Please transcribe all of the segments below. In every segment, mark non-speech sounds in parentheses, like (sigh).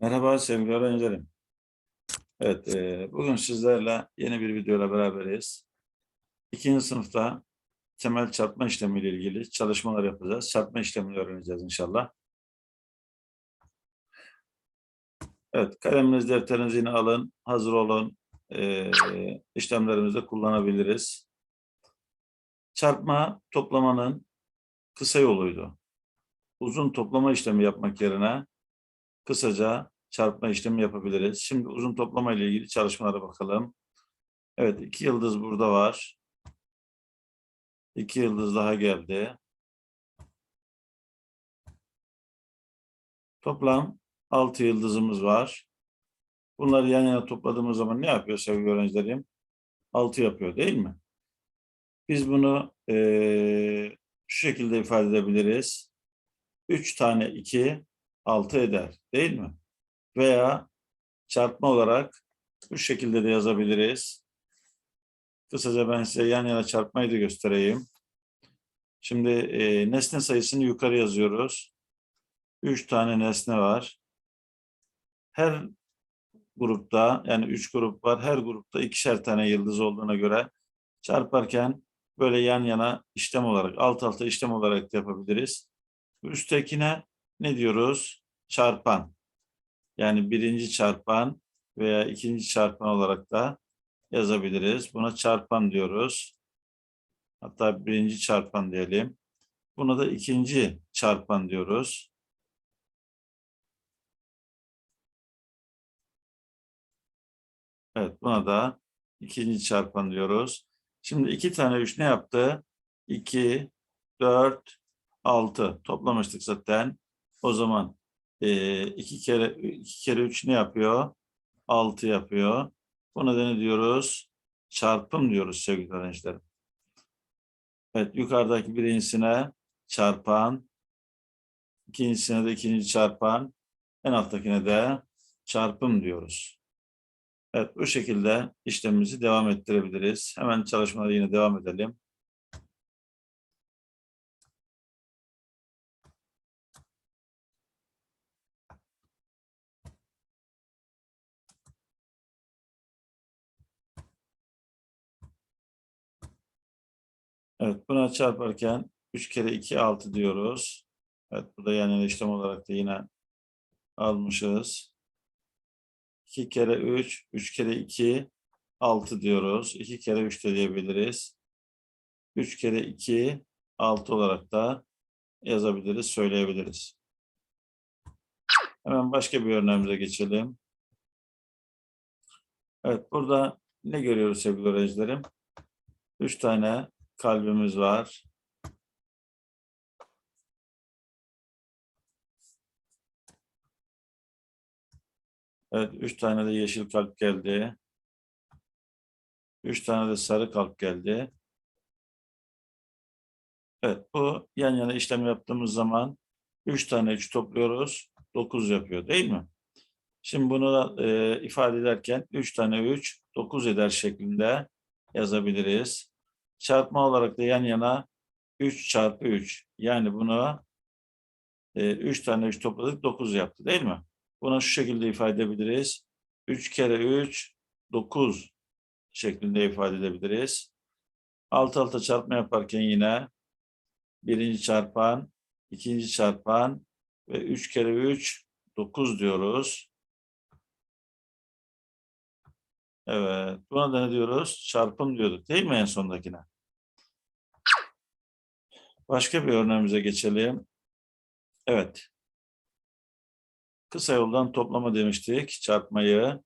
Merhaba sevgili öğrencilerim. Evet, e, bugün sizlerle yeni bir videoyla beraberiz. İkinci sınıfta temel çarpma işlemi ile ilgili çalışmalar yapacağız. Çarpma işlemini öğreneceğiz inşallah. Evet, kaleminiz, defterinizi yine alın, hazır olun. E, işlemlerimizde kullanabiliriz. Çarpma toplamanın kısa yoluydu. Uzun toplama işlemi yapmak yerine kısaca çarpma işlemi yapabiliriz. Şimdi uzun toplama ile ilgili çalışmalara bakalım. Evet, iki yıldız burada var. İki yıldız daha geldi. Toplam altı yıldızımız var. Bunları yan yana topladığımız zaman ne yapıyor sevgili öğrencilerim? Altı yapıyor değil mi? Biz bunu eee, şu şekilde ifade edebiliriz. Üç tane iki, 6 eder değil mi? Veya çarpma olarak bu şekilde de yazabiliriz. Kısaca ben size yan yana çarpmayı da göstereyim. Şimdi e, nesne sayısını yukarı yazıyoruz. 3 tane nesne var. Her grupta yani 3 grup var. Her grupta ikişer tane yıldız olduğuna göre çarparken böyle yan yana işlem olarak alt alta işlem olarak da yapabiliriz. Üsttekine ne diyoruz? Çarpan. Yani birinci çarpan veya ikinci çarpan olarak da yazabiliriz. Buna çarpan diyoruz. Hatta birinci çarpan diyelim. Buna da ikinci çarpan diyoruz. Evet buna da ikinci çarpan diyoruz. Şimdi iki tane üç ne yaptı? 2, 4, 6 toplamıştık zaten. O zaman e, iki kere iki kere üç ne yapıyor? 6 yapıyor. Buna da ne diyoruz? Çarpım diyoruz sevgili öğrencilerim. Evet yukarıdaki birincisine çarpan, ikincisine de ikinci çarpan, en alttakine de çarpım diyoruz. Evet bu şekilde işlemimizi devam ettirebiliriz. Hemen çalışmalara yine devam edelim. Evet, buna çarparken 3 kere 2 6 diyoruz. Evet, burada yan yana işlem olarak da yine almışız. 2 kere 3, 3 kere 2 6 diyoruz. 2 kere 3 de diyebiliriz. 3 kere 2 6 olarak da yazabiliriz, söyleyebiliriz. Hemen başka bir örneğimize geçelim. Evet, burada ne görüyoruz sevgili öğrencilerim? 3 tane kalbimiz var. Evet, üç tane de yeşil kalp geldi. Üç tane de sarı kalp geldi. Evet, bu yan yana işlem yaptığımız zaman üç tane üç topluyoruz. Dokuz yapıyor değil mi? Şimdi bunu e, ifade ederken üç tane üç dokuz eder şeklinde yazabiliriz. Çarpma olarak da yan yana 3 çarpı 3. Yani buna 3 tane 3 topladık 9 yaptı değil mi? Buna şu şekilde ifade edebiliriz. 3 kere 3 9 şeklinde ifade edebiliriz. Alt alta çarpma yaparken yine birinci çarpan, ikinci çarpan ve 3 kere 3 9 diyoruz. Evet. Buna da ne diyoruz? Çarpım diyorduk değil mi en sondakine? Başka bir örneğimize geçelim. Evet. Kısa yoldan toplama demiştik. Çarpmayı.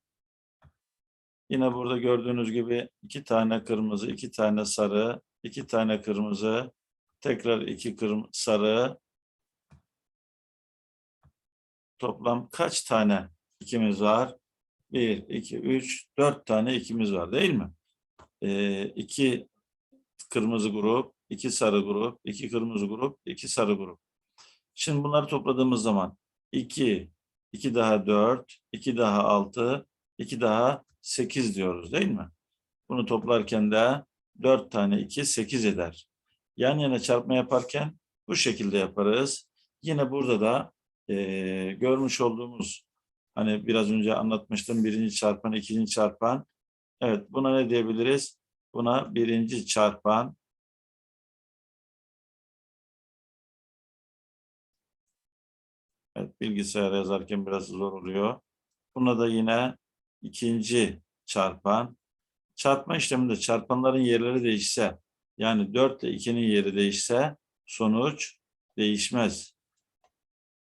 Yine burada gördüğünüz gibi iki tane kırmızı, iki tane sarı, iki tane kırmızı, tekrar iki kırmızı, sarı. Toplam kaç tane ikimiz var? 1, 2, 3, 4 tane ikimiz var değil mi? İki kırmızı grup, iki sarı grup, iki kırmızı grup, iki sarı grup. Şimdi bunları topladığımız zaman 2, 2 daha 4, 2 daha 6, 2 daha 8 diyoruz değil mi? Bunu toplarken de 4 tane 2, 8 eder. Yan yana çarpma yaparken bu şekilde yaparız. Yine burada da e, görmüş olduğumuz Hani biraz önce anlatmıştım birinci çarpan, ikinci çarpan. Evet buna ne diyebiliriz? Buna birinci çarpan Evet, bilgisayar yazarken biraz zor oluyor. Buna da yine ikinci çarpan. Çarpma işleminde çarpanların yerleri değişse, yani 4 ile 2'nin yeri değişse sonuç değişmez.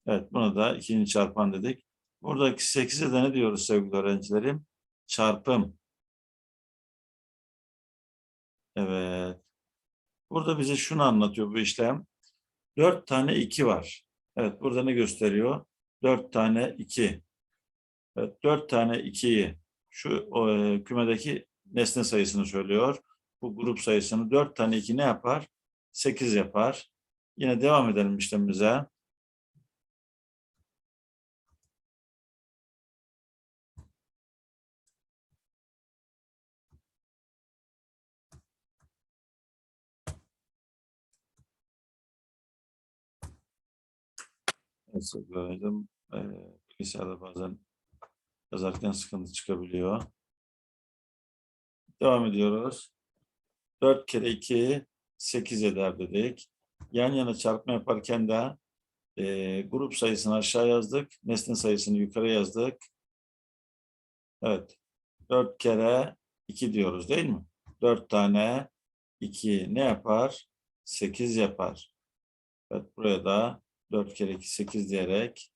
Evet, buna da ikinci çarpan dedik. Buradaki 8'e de ne diyoruz sevgili öğrencilerim? Çarpım. Evet. Burada bize şunu anlatıyor bu işlem. 4 tane 2 var. Evet, burada ne gösteriyor? 4 tane 2. Evet, 4 tane 2'yi şu o, e, kümedeki nesne sayısını söylüyor. Bu grup sayısını 4 tane 2 ne yapar? 8 yapar. Yine devam edelim işlemimize. Öğrencim, e, bilgisayarda bazen yazarken sıkıntı çıkabiliyor. Devam ediyoruz. 4 kere 2 8 eder dedik. Yan yana çarpma yaparken de e, grup sayısını aşağı yazdık. Nesne sayısını yukarı yazdık. Evet. 4 kere 2 diyoruz değil mi? 4 tane 2 ne yapar? 8 yapar. Evet buraya da 4 kere 2 8 diyerek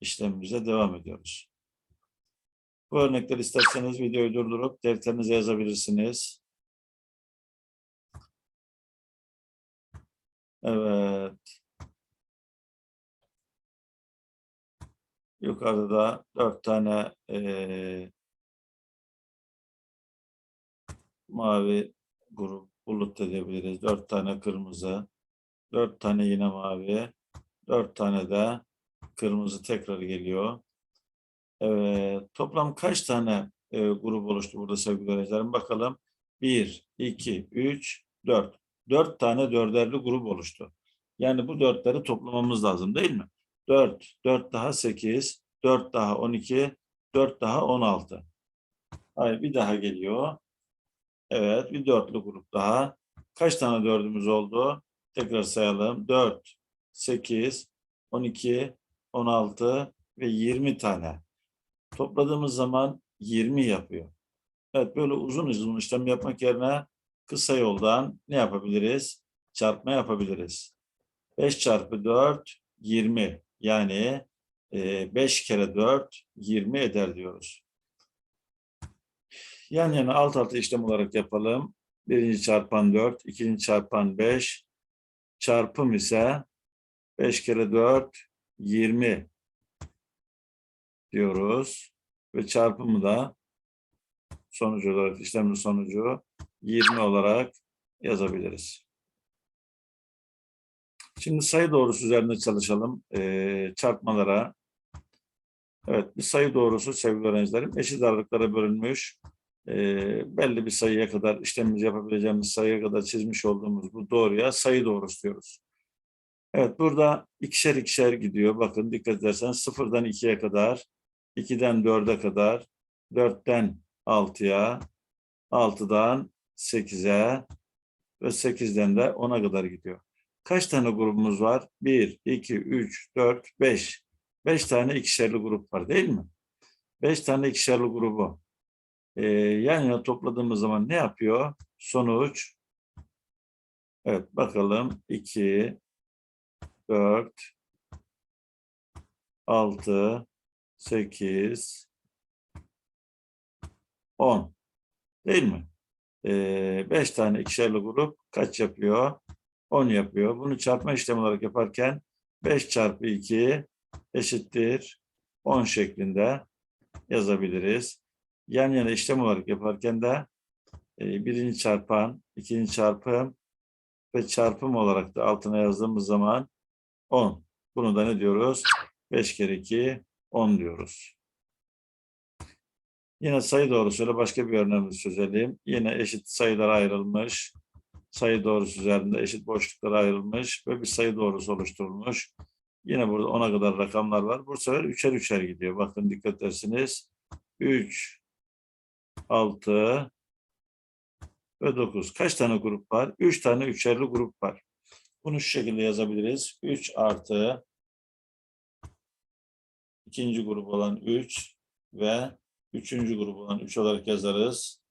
işlemimize devam ediyoruz. Bu örnekleri isterseniz videoyu durdurup defterinize yazabilirsiniz. Evet. Yukarıda dört tane eee, mavi grup bulut edebiliriz. Dört tane kırmızı. Dört tane yine mavi. Dört tane de kırmızı tekrar geliyor. Evet, toplam kaç tane e, grup oluştu burada sevgili öğrencilerim? Bakalım. 1, 2, 3, 4. 4 tane dörderli grup oluştu. Yani bu dörtleri toplamamız lazım değil mi? 4, 4 daha 8, 4 daha 12, 4 daha 16. Hayır bir daha geliyor. Evet bir dörtlü grup daha. Kaç tane dördümüz oldu? Tekrar sayalım. 4, 8, 12, 16 ve 20 tane. Topladığımız zaman 20 yapıyor. Evet böyle uzun uzun işlem yapmak yerine kısa yoldan ne yapabiliriz? Çarpma yapabiliriz. 5 çarpı 4 20 yani 5 kere 4 20 eder diyoruz. Yan yana alt alta işlem olarak yapalım. Birinci çarpan 4, ikinci çarpan 5. Çarpım ise 5 kere 4 20 diyoruz. Ve çarpımı da sonucu olarak işlemin sonucu 20 olarak yazabiliriz. Şimdi sayı doğrusu üzerinde çalışalım. Ee, çarpmalara. Evet bir sayı doğrusu sevgili öğrencilerim eşit aralıklara bölünmüş. Ee, belli bir sayıya kadar işlemimizi yapabileceğimiz sayıya kadar çizmiş olduğumuz bu doğruya sayı doğrusu diyoruz. Evet burada ikişer ikişer gidiyor. Bakın dikkat ederseniz sıfırdan ikiye kadar 2'den 4'e kadar, 4'ten 6'ya, 6'dan 8'e ve 8'den de 10'a kadar gidiyor. Kaç tane grubumuz var? 1, 2, 3, 4, 5. 5 tane ikişerli grup var değil mi? 5 tane ikişerli grubu ee, yan topladığımız zaman ne yapıyor? Sonuç Evet bakalım 2 4 6 8, 10. Değil mi? 5 ee, tane ikişerli grup kaç yapıyor? 10 yapıyor. Bunu çarpma işlemi olarak yaparken 5 çarpı 2 eşittir 10 şeklinde yazabiliriz. Yan yana işlem olarak yaparken de e, birinci çarpan, ikinci çarpım ve çarpım olarak da altına yazdığımız zaman 10. Bunu da ne diyoruz? 5 kere 2 10 diyoruz. Yine sayı doğrusuyla başka bir örneğimizi çözelim. Yine eşit sayılar ayrılmış. Sayı doğrusu üzerinde eşit boşluklar ayrılmış ve bir sayı doğrusu oluşturulmuş. Yine burada 10'a kadar rakamlar var. Bu sefer üçer üçer gidiyor. Bakın dikkat edersiniz. 3, 6 ve 9. Kaç tane grup var? 3 tane üçerli grup var. Bunu şu şekilde yazabiliriz. 3 artı ikinci grup olan 3 ve üçüncü grup olan 3 olarak yazarız.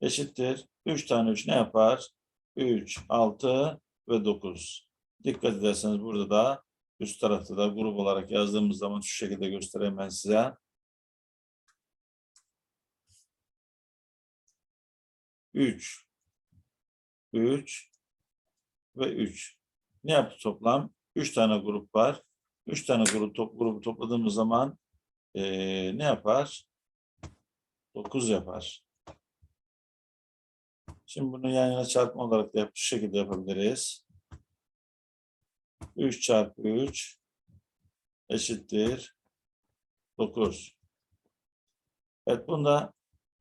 Eşittir. 3 tane 3 ne yapar? 3, 6 ve 9. Dikkat ederseniz burada da üst tarafta da grup olarak yazdığımız zaman şu şekilde göstereyim ben size. 3, 3 ve 3. Ne yaptı toplam? 3 tane grup var. 3 tane grup top, grubu topladığımız zaman eee, ne yapar? 9 yapar. Şimdi bunu yan yana çarpma olarak da yap, şu şekilde yapabiliriz. 3 çarpı 3 eşittir 9. Evet bunda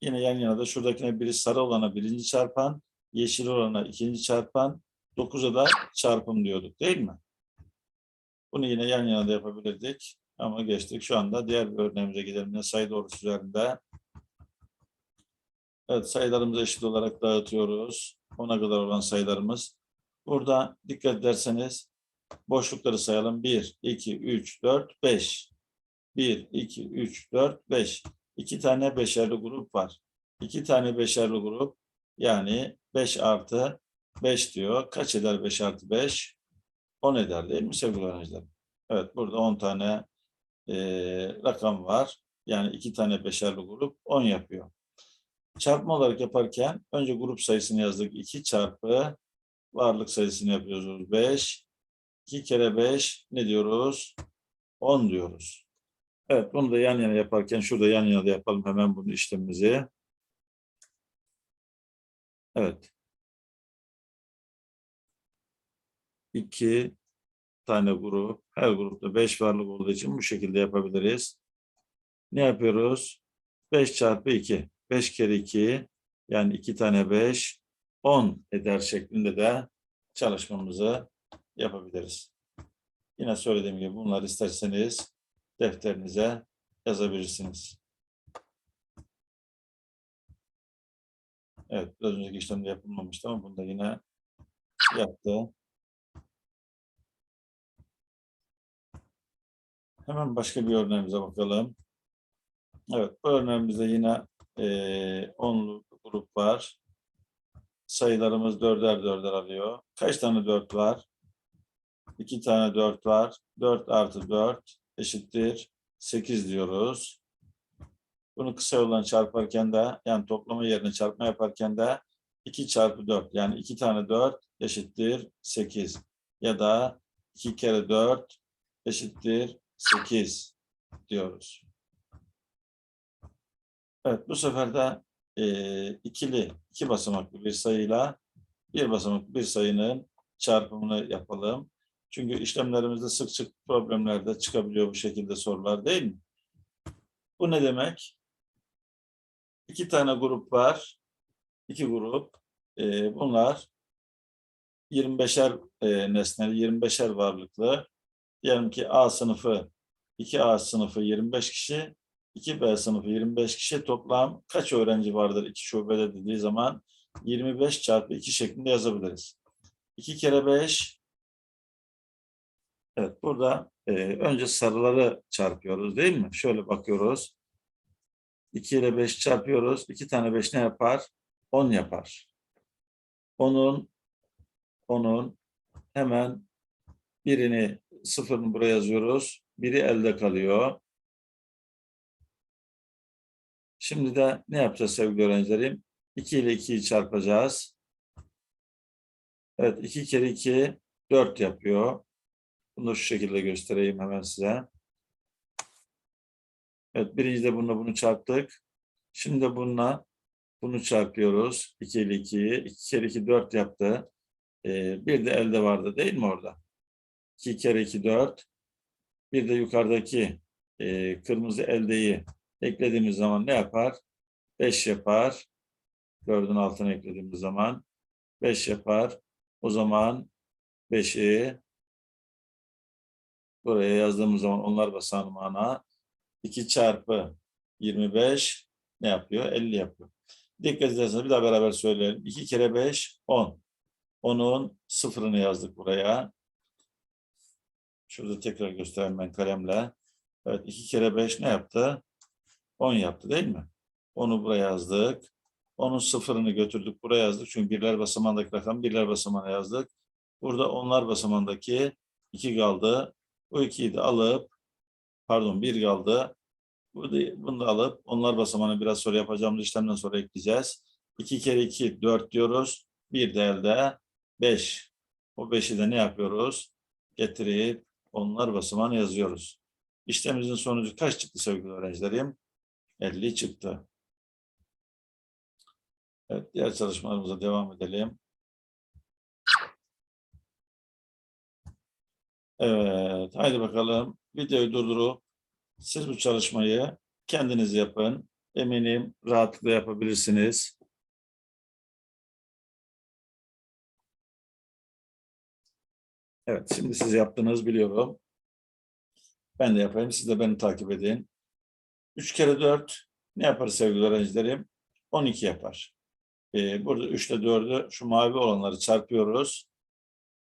yine yan yana da şuradakine biri sarı olana birinci çarpan, yeşil olana ikinci çarpan, 9'a da çarpım diyorduk değil mi? Bunu yine yan yana da yapabilirdik ama geçtik. Şu anda diğer bir örneğimize gidelim. Yine sayı doğrusu üzerinde. Evet sayılarımızı eşit olarak dağıtıyoruz. 10'a kadar olan sayılarımız. Burada dikkat ederseniz boşlukları sayalım. 1, 2, 3, 4, 5. 1, 2, 3, 4, 5. İki tane beşerli grup var. İki tane beşerli grup yani 5 artı 5 diyor. Kaç eder 5 artı 5? 10 eder değil mi sevgili öğrenciler? Evet burada 10 tane eee, rakam var. Yani iki tane beşerli grup 10 yapıyor. Çarpma olarak yaparken önce grup sayısını yazdık. 2 çarpı varlık sayısını yapıyoruz 5. 2 kere 5 ne diyoruz? 10 diyoruz. Evet bunu da yan yana yaparken şurada yan yana da yapalım hemen bunu işlemimizi. Evet. 2 tane grup. Her grupta 5 varlık olduğu için bu şekilde yapabiliriz. Ne yapıyoruz? 5 çarpı 2. 5 kere 2 yani 2 tane 5 10 eder şeklinde de çalışmamızı yapabiliriz. Yine söylediğim gibi bunları isterseniz defterinize yazabilirsiniz. Evet, biraz önceki işlemde yapılmamıştı ama bunda yine yaptı. Hemen başka bir örneğimize bakalım. Evet, bu örneğimizde yine eee onlu grup var. Sayılarımız dörder dörder alıyor. Kaç tane dört var? İki tane dört var. Dört artı dört eşittir 8 diyoruz. Bunu kısa yoldan çarparken de yani toplama yerine çarpma yaparken de 2 çarpı 4 yani 2 tane 4 eşittir 8 ya da 2 kere 4 eşittir 8 diyoruz. Evet bu sefer de e, ikili iki basamaklı bir sayıyla bir basamaklı bir sayının çarpımını yapalım. Çünkü işlemlerimizde sık sık problemlerde çıkabiliyor bu şekilde sorular değil mi? Bu ne demek? İki tane grup var. İki grup. Ee, bunlar 25'er e, nesneli, 25'er varlıklı. Diyelim ki A sınıfı, 2A sınıfı 25 kişi, 2B sınıfı 25 kişi toplam kaç öğrenci vardır iki şubede dediği zaman 25 çarpı 2 şeklinde yazabiliriz. 2 kere 5 Evet, burada e, önce sarıları çarpıyoruz değil mi? Şöyle bakıyoruz. 2 ile 5 çarpıyoruz. 2 tane 5 ne yapar? 10 yapar. Onun onun hemen birini sıfırını buraya yazıyoruz. Biri elde kalıyor. Şimdi de ne yapacağız sevgili öğrencilerim? 2 ile 2'yi çarpacağız. Evet 2 kere 2 4 yapıyor. Bunu şu şekilde göstereyim hemen size. Evet birinci de bununla bunu çarptık. Şimdi de bununla bunu çarpıyoruz. 2 ile 2'yi. 2 kere 2 4 yaptı. Ee, bir de elde vardı değil mi orada? 2 kere 2 4. Bir de yukarıdaki e, kırmızı eldeyi eklediğimiz zaman ne yapar? 5 yapar. 4'ün altına eklediğimiz zaman 5 yapar. O zaman 5'i buraya yazdığımız zaman onlar basamağına 2 çarpı 25 ne yapıyor? 50 yapıyor. Dikkat ederseniz bir daha beraber söyleyelim. 2 kere 5 10. 10'un sıfırını yazdık buraya. Şurada tekrar göstereyim ben kalemle. Evet 2 kere 5 ne yaptı? 10 yaptı değil mi? Onu buraya yazdık. Onun sıfırını götürdük buraya yazdık. Çünkü birler basamağındaki rakam birler basamağına yazdık. Burada onlar basamağındaki 2 kaldı. Bu 2'yi de alıp pardon 1 kaldı. Burada, bunu da alıp onlar basamağını biraz sonra yapacağımız işlemden sonra ekleyeceğiz. 2 kere 2 4 diyoruz. Bir de elde 5. O 5'i de ne yapıyoruz? Getirip onlar basamağını yazıyoruz. İşlemimizin sonucu kaç çıktı sevgili öğrencilerim? 50 çıktı. Evet, diğer çalışmalarımıza devam edelim. Evet, haydi bakalım. Videoyu durdurup siz bu çalışmayı kendiniz yapın. Eminim rahatlıkla yapabilirsiniz. Evet, şimdi siz yaptınız biliyorum. Ben de yapayım, siz de beni takip edin. 3 kere 4 ne yapar sevgili öğrencilerim? 12 yapar. Ee, burada 3 ile 4'ü şu mavi olanları çarpıyoruz.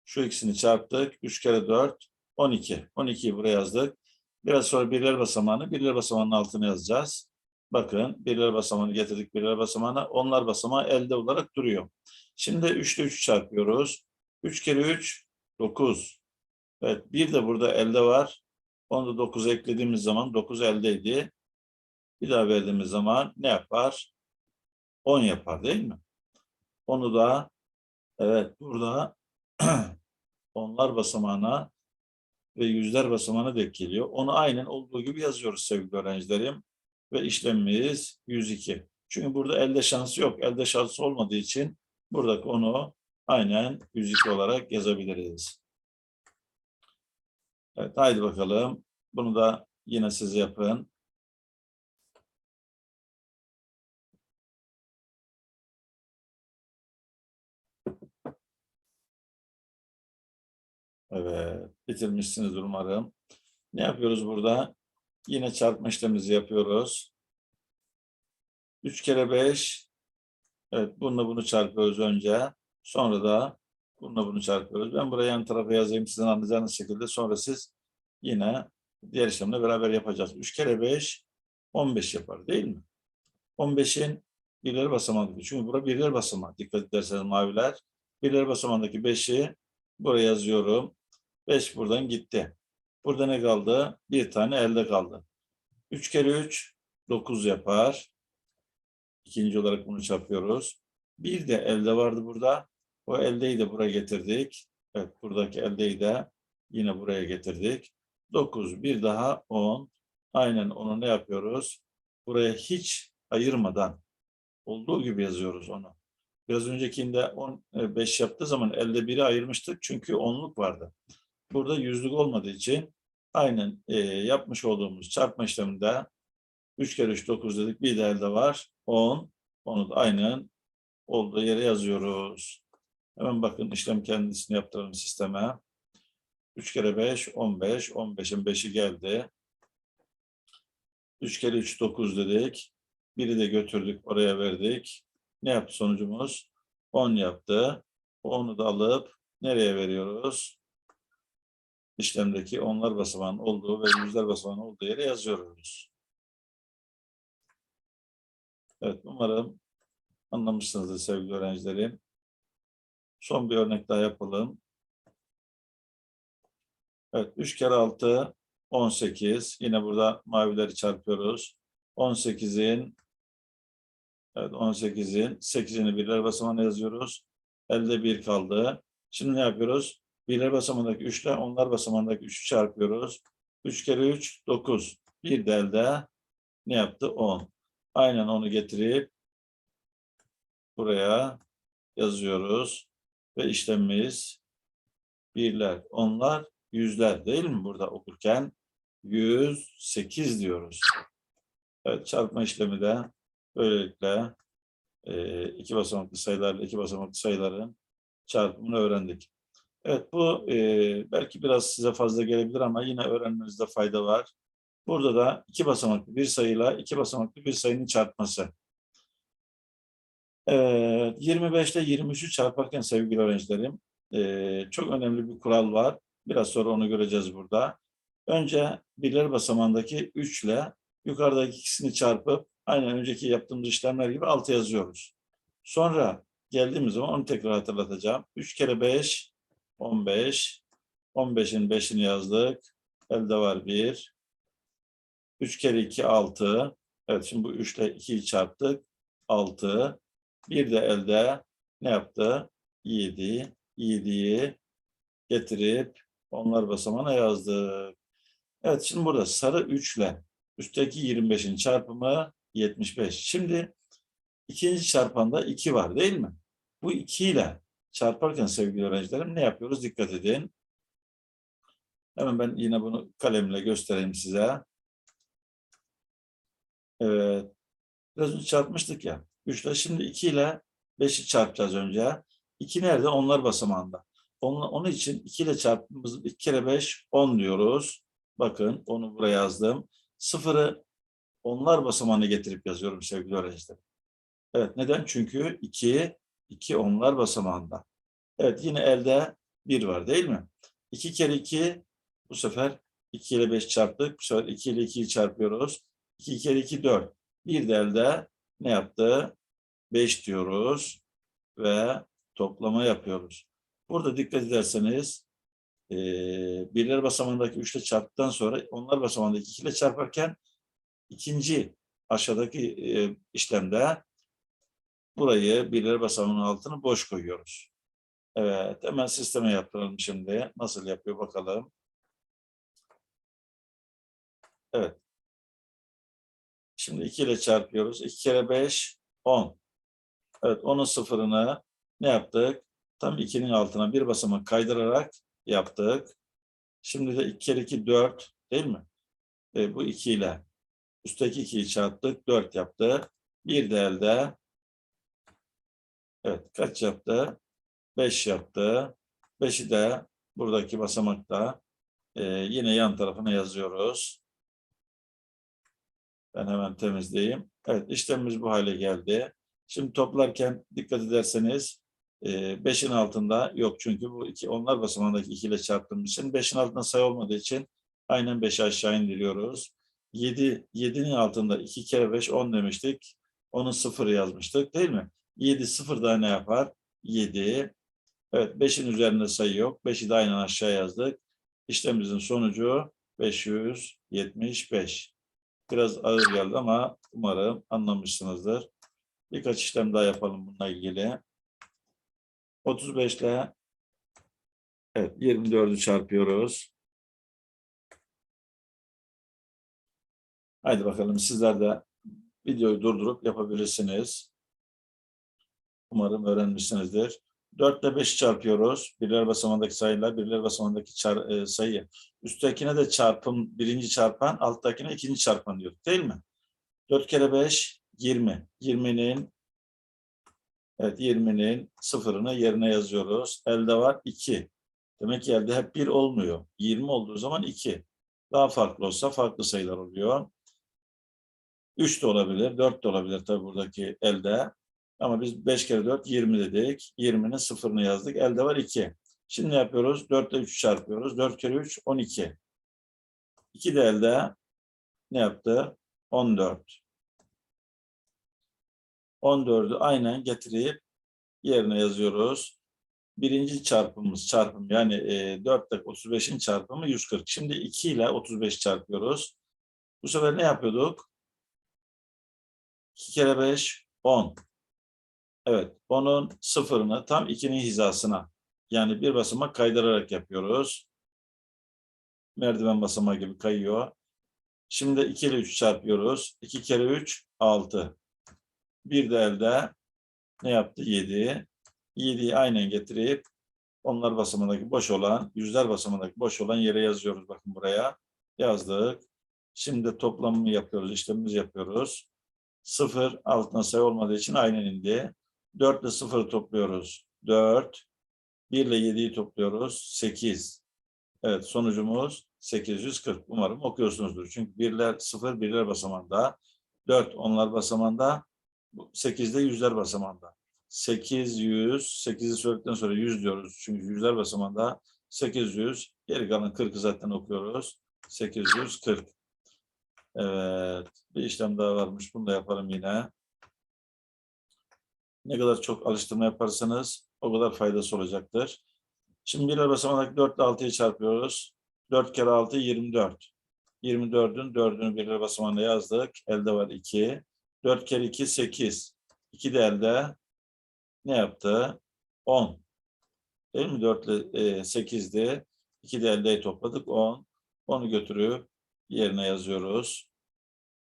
Şu ikisini çarptık. 3 kere 4 12. 12'yi buraya yazdık. Biraz sonra birler basamağını birler basamağının altına yazacağız. Bakın birler basamağını getirdik birler basamağına. Onlar basamağı elde olarak duruyor. Şimdi 3 ile 3 çarpıyoruz. 3 kere 3 9. Evet bir de burada elde var. Onu da 9'a eklediğimiz zaman 9 eldeydi. Bir daha verdiğimiz zaman ne yapar? 10 yapar değil mi? Onu da evet burada (clears throat) onlar basamağına ve yüzler basamağına denk geliyor. Onu aynen olduğu gibi yazıyoruz sevgili öğrencilerim. Ve işlemimiz 102. Çünkü burada elde şansı yok. Elde şansı olmadığı için buradaki onu aynen 102 olarak yazabiliriz. Evet haydi bakalım. Bunu da yine siz yapın. Evet, bitirmişsiniz umarım. Ne yapıyoruz burada? Yine çarpma işlemimizi yapıyoruz. 3 kere 5. Evet, bununla bunu çarpıyoruz önce. Sonra da bununla bunu çarpıyoruz. Ben buraya yan tarafa yazayım sizin anlayacağınız şekilde. Sonra siz yine diğer işlemle beraber yapacağız. 3 kere 5, 15 yapar değil mi? 15'in birler basamağı. Çünkü burada birler basamağı. Dikkat ederseniz maviler. Birler basamağındaki 5'i buraya yazıyorum. 5 buradan gitti. Burada ne kaldı? Bir tane elde kaldı. 3 kere 3 9 yapar. İkinci olarak bunu çarpıyoruz. Bir de elde vardı burada. O eldeyi de buraya getirdik. Evet buradaki eldeyi de yine buraya getirdik. 9 bir daha 10. Aynen onu ne yapıyoruz? Buraya hiç ayırmadan olduğu gibi yazıyoruz onu. Biraz öncekinde 15 yaptığı zaman elde biri ayırmıştık çünkü onluk vardı. Burada yüzlük olmadığı için aynen e, yapmış olduğumuz çarpma işleminde 3 kere 3 9 dedik. Bir de elde var 10. Onu da aynen olduğu yere yazıyoruz. Hemen bakın işlem kendisini yaptıralım sisteme. 3 kere 5 15. 15'in 5'i geldi. 3 kere 3 9 dedik. Biri de götürdük oraya verdik. Ne yaptı sonucumuz? 10 yaptı. Onu da alıp nereye veriyoruz? işlemdeki onlar basamağının olduğu ve yüzler basamağının olduğu yere yazıyoruz. Evet, umarım anlamışsınızdır sevgili öğrencilerim. Son bir örnek daha yapalım. Evet, 3 kere 6, 18. Yine burada mavileri çarpıyoruz. 18'in Evet, 18'in 8'ini birler basamağına yazıyoruz. Elde 1 kaldı. Şimdi ne yapıyoruz? Birler basamağındaki 3 ile onlar basamağındaki 3'ü çarpıyoruz. 3 kere 3 9. Bir de elde ne yaptı? 10. Aynen onu getirip buraya yazıyoruz. Ve işlemimiz birler, onlar, yüzler değil mi burada okurken? 108 diyoruz. Evet, çarpma işlemi de böylelikle e, iki basamaklı sayılarla iki basamaklı sayıların çarpımını öğrendik. Evet bu e, belki biraz size fazla gelebilir ama yine öğrenmenizde fayda var. Burada da iki basamaklı bir sayıyla iki basamaklı bir sayının çarpması. Evet, 25 ile 23'ü çarparken sevgili öğrencilerim e, çok önemli bir kural var. Biraz sonra onu göreceğiz burada. Önce birler basamağındaki 3 ile yukarıdaki ikisini çarpıp aynen önceki yaptığımız işlemler gibi 6 yazıyoruz. Sonra geldiğimiz zaman onu tekrar hatırlatacağım. 3 kere 5, 15. 15'in 5'ini yazdık. Elde var 1. 3 kere 2, 6. Evet şimdi bu 3 ile 2'yi çarptık. 6. Bir de elde ne yaptı? 7. 7'yi getirip onlar basamağına yazdık. Evet şimdi burada sarı 3 ile üstteki 25'in çarpımı 75. Şimdi ikinci çarpanda 2 var değil mi? Bu 2 ile çarparken sevgili öğrencilerim ne yapıyoruz? Dikkat edin. Hemen ben yine bunu kalemle göstereyim size. Evet. Biraz önce çarpmıştık ya. 3 ile şimdi 2 ile 5'i çarpacağız önce. 2 nerede? Onlar basamağında. Onun, onun için 2 ile çarptığımız 2 kere 5 10 diyoruz. Bakın onu buraya yazdım. Sıfırı onlar basamağına getirip yazıyorum sevgili öğrenciler. Evet neden? Çünkü 2, 2 onlar basamağında. Evet yine elde 1 var değil mi? 2 kere 2 bu sefer 2 ile 5 çarptık. Bu sefer 2 ile 2'yi çarpıyoruz. 2 kere 2 4. Bir de elde ne yaptı? 5 diyoruz ve toplama yapıyoruz. Burada dikkat ederseniz e, birler basamağındaki 3 ile çarptıktan sonra onlar basamağındaki 2 ile çarparken ikinci aşağıdaki e, işlemde burayı birler basamağının altını boş koyuyoruz. Evet, hemen sisteme yaptıralım şimdi. Nasıl yapıyor bakalım. Evet. Şimdi 2 ile çarpıyoruz. 2 kere 5, 10. Evet, onun sıfırını ne yaptık? Tam 2'nin altına bir basamak kaydırarak yaptık. Şimdi de 2 kere 2, 4 değil mi? E, bu 2 ile üstteki 2'yi çarptık, 4 yaptı. Bir de elde Evet, kaç yaptı? 5 yaptı. 5'i de buradaki basamakta e, yine yan tarafına yazıyoruz. Ben hemen temizleyeyim. Evet, işlemimiz bu hale geldi. Şimdi toplarken dikkat ederseniz 5'in altında yok çünkü bu iki onlar basamağındaki 2 ile çarptığım için 5'in altında sayı olmadığı için aynen 5'i aşağı indiriyoruz. 7 7'nin altında 2 kere 5 10 demiştik. Onun sıfırı yazmıştık değil mi? 7 sıfır daha ne yapar? 7. Evet 5'in üzerinde sayı yok. 5'i de aynen aşağı yazdık. İşlemimizin sonucu 575. Biraz ağır geldi ama umarım anlamışsınızdır. Birkaç işlem daha yapalım bununla ilgili. 35 ile evet 24'ü çarpıyoruz. Haydi bakalım sizler de videoyu durdurup yapabilirsiniz. Umarım öğrenmişsinizdir. 4 ile 5 çarpıyoruz. Birler basamağındaki sayılar, birler basamağındaki çar, e, sayı. Üsttekine de çarpım, birinci çarpan, alttakine ikinci çarpan diyor. Değil mi? 4 kere 5, 20. 20'nin Evet 20'nin sıfırını yerine yazıyoruz. Elde var 2. Demek ki elde hep 1 olmuyor. 20 olduğu zaman 2. Daha farklı olsa farklı sayılar oluyor. 3 de olabilir, 4 de olabilir tabii buradaki elde. Ama biz 5 kere 4 20 dedik. 20'nin sıfırını yazdık. Elde var 2. Şimdi ne yapıyoruz? 4 ile 3 çarpıyoruz. 4 kere 3 12. 2 de elde ne yaptı? 14. 14'ü aynen getirip yerine yazıyoruz. Birinci çarpımımız çarpım yani e, 4 ile 35'in çarpımı 140. Şimdi 2 ile 35 çarpıyoruz. Bu sefer ne yapıyorduk? 2 kere 5 10. Evet 10'un sıfırını tam 2'nin hizasına yani bir basamak kaydırarak yapıyoruz. Merdiven basamağı gibi kayıyor. Şimdi 2 ile 3 çarpıyoruz. 2 kere 3 6. Bir de elde ne yaptı? 7. 7'yi aynen getirip onlar basamındaki boş olan, yüzler basamındaki boş olan yere yazıyoruz. Bakın buraya yazdık. Şimdi toplamını yapıyoruz, işlemimizi yapıyoruz. 0 altına sayı olmadığı için aynen indi. 4 ile 0'ı topluyoruz. 4. 1 ile 7'yi topluyoruz. 8. Evet sonucumuz 840. Umarım okuyorsunuzdur. Çünkü birler 0 birler basamağında. 4 onlar basamağında. 8 de yüzler basamağında. 800, 8'i söyledikten sonra 100 diyoruz. Çünkü yüzler basamağında 800. Geri kalan 40'ı zaten okuyoruz. 840. Evet. Bir işlem daha varmış. Bunu da yaparım yine. Ne kadar çok alıştırma yaparsanız o kadar faydası olacaktır. Şimdi birler basamağındaki 4 ile 6'yı çarpıyoruz. 4 kere 6 24. 24'ün 4'ünü birler basamağına yazdık. Elde var 2. 4 kere 2 8. 2 de elde ne yaptı? 10. Değil mi? 4 ile 8'di. 2 de eldeyi topladık 10. Onu götürüp yerine yazıyoruz.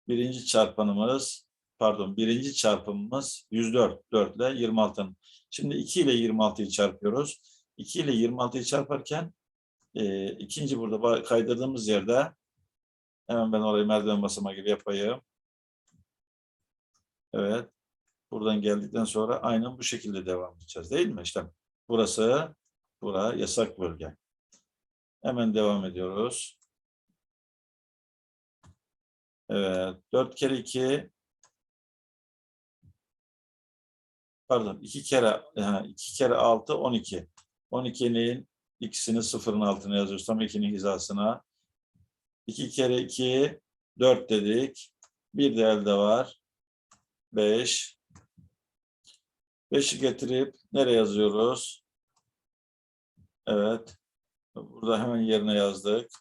Birinci çarpanımız pardon birinci çarpımımız 104. 4 ile 26'nın. Şimdi 2 ile 26'yı çarpıyoruz. 2 ile 26'yı çarparken e, ikinci burada kaydırdığımız yerde hemen ben orayı merdiven basamağı gibi yapayım. Evet. Buradan geldikten sonra aynen bu şekilde devam edeceğiz değil mi? İşte burası bura yasak bölge. Hemen devam ediyoruz. Evet. 4 kere 2 pardon 2 kere 2 kere 6 12. 12'nin ikisini sıfırın altına yazıyoruz. Tam 2'nin hizasına. 2 kere 2 4 dedik. Bir de elde var. 5. 5'i getirip nereye yazıyoruz? Evet. Burada hemen yerine yazdık.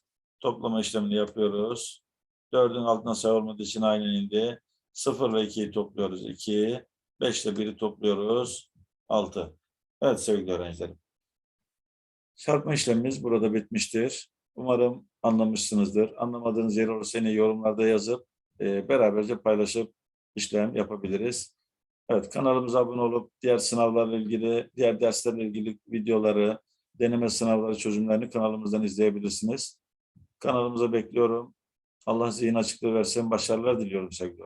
Toplama işlemini yapıyoruz. 4'ün altına sayı olmadığı için aynen indi. 0 ile 2'yi topluyoruz. 2. 5 ile 1'i topluyoruz. 6. Evet sevgili öğrencilerim. Çarpma işlemimiz burada bitmiştir. Umarım anlamışsınızdır. Anlamadığınız yer olursa yine yorumlarda yazıp e, beraberce paylaşıp işlem yapabiliriz. Evet kanalımıza abone olup diğer sınavlarla ilgili, diğer derslerle ilgili videoları, deneme sınavları çözümlerini kanalımızdan izleyebilirsiniz. Kanalımıza bekliyorum. Allah zihin açıklığı versin. Başarılar diliyorum sevgili.